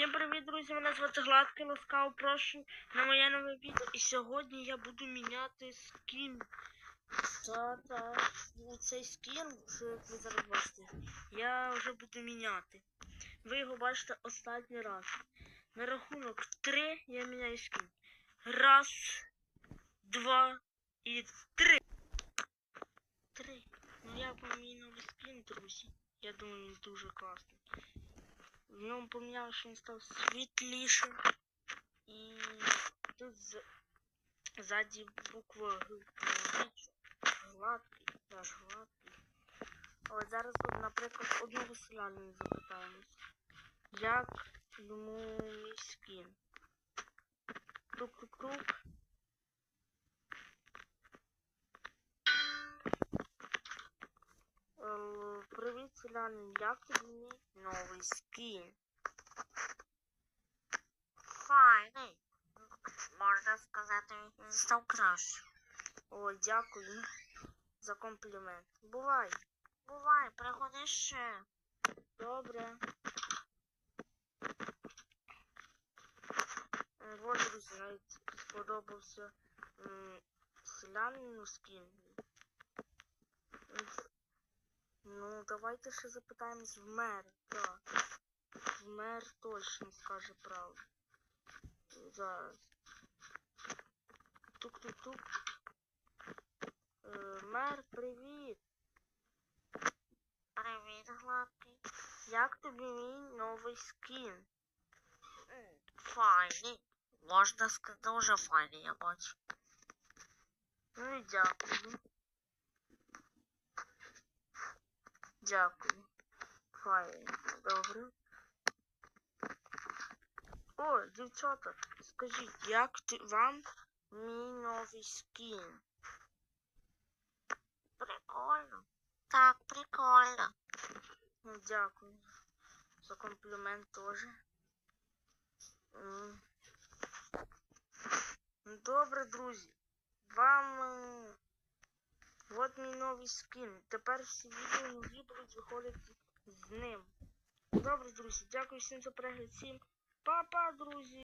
Всім привіт, друзі! Мене звати Гладкий, ласкаво прошу на моє нове відео. І сьогодні я буду міняти скін. Та, та, ну, цей скін, що ви зараз бачите, я вже буду міняти. Ви його бачите останній раз. На рахунок 3 я міняю скін. Раз, два і три. Три. Ну мій новий скін, друзі? Я думаю, він дуже класний. В ньому поміняв, що він став світлішим. І тут з... ззаді буква Г. Гладкий, наш гладкий. От зараз, наприклад, одного селянина запитаємось. Як йому мій скін? Тук-тук-тук. Е, Селянин, як тобі мій новий скін? Файний. Можна сказати, він став краще. О, дякую за комплімент. Бувай. Бувай, приходи ще. Добре. Вот, друзі, навіть сподобався селянину скін. Давайте ще запитаємось в мера. Так. В мер точно скаже правду. Зараз. Тук-тук-тук. Е, Мер, привіт! Привіт, гладкий. Як тобі мій новий скін? Файний. Можна сказати, дуже файний, я бачу. Ну і дякую. Дякую. Файно. Добре. О, дівчата, скажіть, як ти вам мій новий скін? Прикольно. Так, прикольно. Ну, дякую за комплімент теж. Добре, друзі. Вам е, от мій новий скін. Тепер всі відео нові будуть виходити з ним. Добре, друзі, дякую всім за перегляд. Всім па-па, друзі!